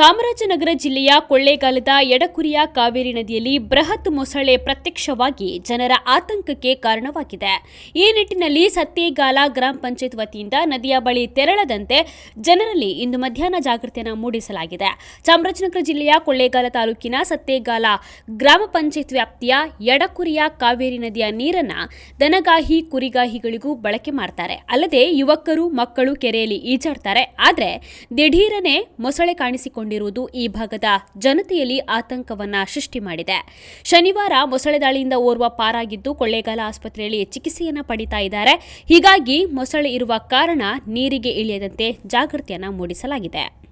ಚಾಮರಾಜನಗರ ಜಿಲ್ಲೆಯ ಕೊಳ್ಳೇಗಾಲದ ಎಡಕುರಿಯ ಕಾವೇರಿ ನದಿಯಲ್ಲಿ ಬೃಹತ್ ಮೊಸಳೆ ಪ್ರತ್ಯಕ್ಷವಾಗಿ ಜನರ ಆತಂಕಕ್ಕೆ ಕಾರಣವಾಗಿದೆ. ಈ ನಿಟ್ಟಿನಲ್ಲಿ ಸತ್ತೇಗಾಲ ಗ್ರಾಮ ಪಂಚಾಯತ್ ವತಿಯಿಂದ ನದಿಯ ಬಳಿ ತೆರಳದಂತೆ ಜನರಲ್ಲಿ ಇಂದು ಮಧ್ಯಾಹ್ನ ಜಾಗೃತಿಯನ್ನು ಮೂಡಿಸಲಾಗಿದೆ. ಚಾಮರಾಜನಗರ ಜಿಲ್ಲೆಯ ಕೊಳ್ಳೇಗಾಲ ತಾಲೂಕಿನ ಸತ್ತೇಗಾಲ ಗ್ರಾಮ ಪಂಚಾಯತ್ ವ್ಯಾಪ್ತಿಯ ಎಡಕುರಿಯ ಕಾವೇರಿ ನದಿಯ ನೀರನ್ನು ದನಗಾಹಿ, ಕುರಿಗಾಹಿಗಳಿಗೂ ಬಳಕೆ ಮಾಡ್ತಾರೆ. ಅಲ್ಲದೆ ಯುವಕರು, ಮಕ್ಕಳು ಕೆರೆಯಲ್ಲಿ ಈಜಾಡ್ತಾರೆ. ಆದರೆ ದಿಢೀರನೆ ಮೊಸಳೆ ಕಾಣಿಸಿಕೊಂಡಿರುವುದು ಈ ಭಾಗದ ಜನತೆಯಲ್ಲಿ ಆತಂಕವನ್ನ ಸೃಷ್ಟಿ ಮಾಡಿದೆ. ಶನಿವಾರ ಮೊಸಳೆ ದಾಳಿಯಿಂದ ಓರ್ವ ಪಾರಾಗಿದ್ದು ಕೊಳ್ಳೇಗಾಲ ಆಸ್ಪತ್ರೆಯಲ್ಲಿ ಚಿಕಿತ್ಸೆಯನ್ನ ಪಡಿತಾ ಇದ್ದಾರೆ. ಹೀಗಾಗಿ ಮೊಸಳೆ ಇರುವ ಕಾರಣ ನೀರಿಗೆ ಇಳಿಯದಂತೆ ಜಾಗೃತಿಯನ್ನ ಮೂಡಿಸಲಾಗಿದೆ.